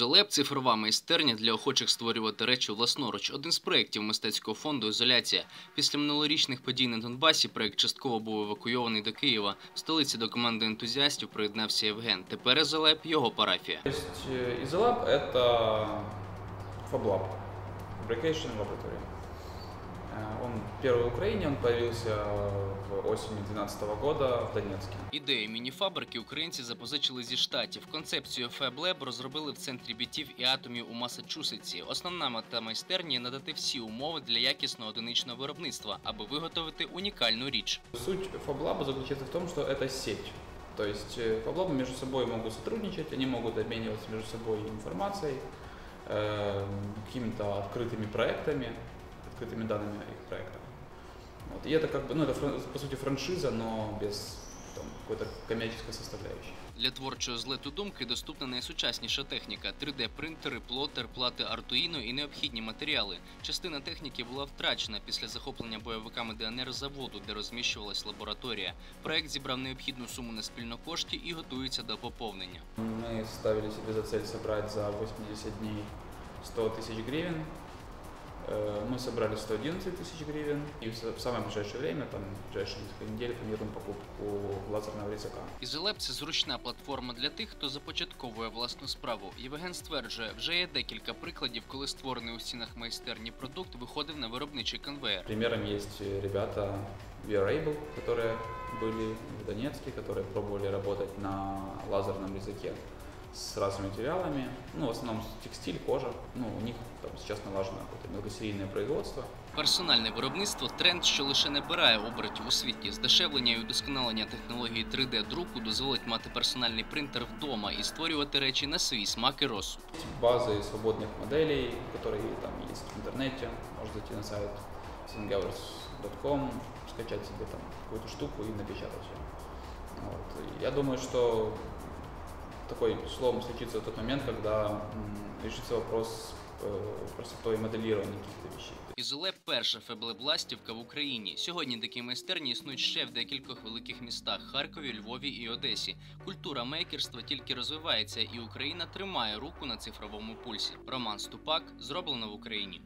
Ізолеп цифрова майстерня для охочих створювати речі власноруч. Один з проєктів мистецького фонду Ізоляція. Після минулорічних подій на Донбасі проєкт частково був евакуйований до Києва. В столиці до команди ентузіастів приєднався Євген. Тепер Ізолеп його парафія. Ізолеп – це фаблаб, фабрикейшн лабораторія. Э, Он первый в Украине, он появился в осени 2012 года в Донецке. Ідею мініфабрики українці запозичили зі штатів. Концепцію FabLab розробили в центрі бітів і атомів у Масачусетсі. Основна мета майстерні надати всі умови для якісного одиничного виробництва, аби виготовити унікальну річ. Суть FabLab заключается в том, что это сеть. То есть э, FabLab между собой могут сотрудничать, они могут обмениваться между собой информацией, э, какими-то открытыми проектами, открытыми данными о их проектах. Вот. И это как бы, ну это фран- по сути франшиза, но без там, какой-то коммерческой составляющей. Для творчого злету думки доступна найсучасніша техніка: 3D-принтери, плотер, плати Arduino і необхідні матеріали. Частина техніки була втрачена після захоплення бойовиками ДНР заводу, де розміщувалась лабораторія. Проект зібрав необхідну суму на спільнокошті і готується до поповнення. Мы ставили себе за цель собрать за 80 дней 100 тысяч гривен. Э, Мы собрали 111 тысяч гривен. И в с- в самое ближайшее время, там, в ближайшие несколько недель, планируем покупку лазерного резака. Ізолеп це зручна платформа для тих, хто започатковує власну справу. Євген стверджує, вже є декілька прикладів, коли створений у стінах майстерні продукт виходив на виробничий конвейер. Примером есть э, ребята VRable, которые были в Донецке, которые пробовали работать на лазерном резаке с разными материалами, ну, в основном текстиль, кожа, ну, у них там сейчас налажено какое-то мелкосерийное производство, Персональне виробництво тренд, що лише набирає обертів у світі. Здешевлення і удосконалення технології 3D-друку дозволить мати персональний принтер вдома і створювати речі на свій смак і розсуд. Есть базы свободных моделей, которые там есть в интернете. Можно зайти на сайт singhours.com, скачать себе там какую-то штуку и напечатать ее. Вот. И Я думаю, что такой слом случится тот момент, когда решится вопрос э, простотой моделирования каких-то вещей. Ізолеп перша феблебластівка в Україні. Сьогодні такі майстерні існують ще в декількох великих містах Харкові, Львові і Одесі. Культура мейкерства тільки розвивається, і Україна тримає руку на цифровому пульсі. Роман Ступак зроблено в Україні.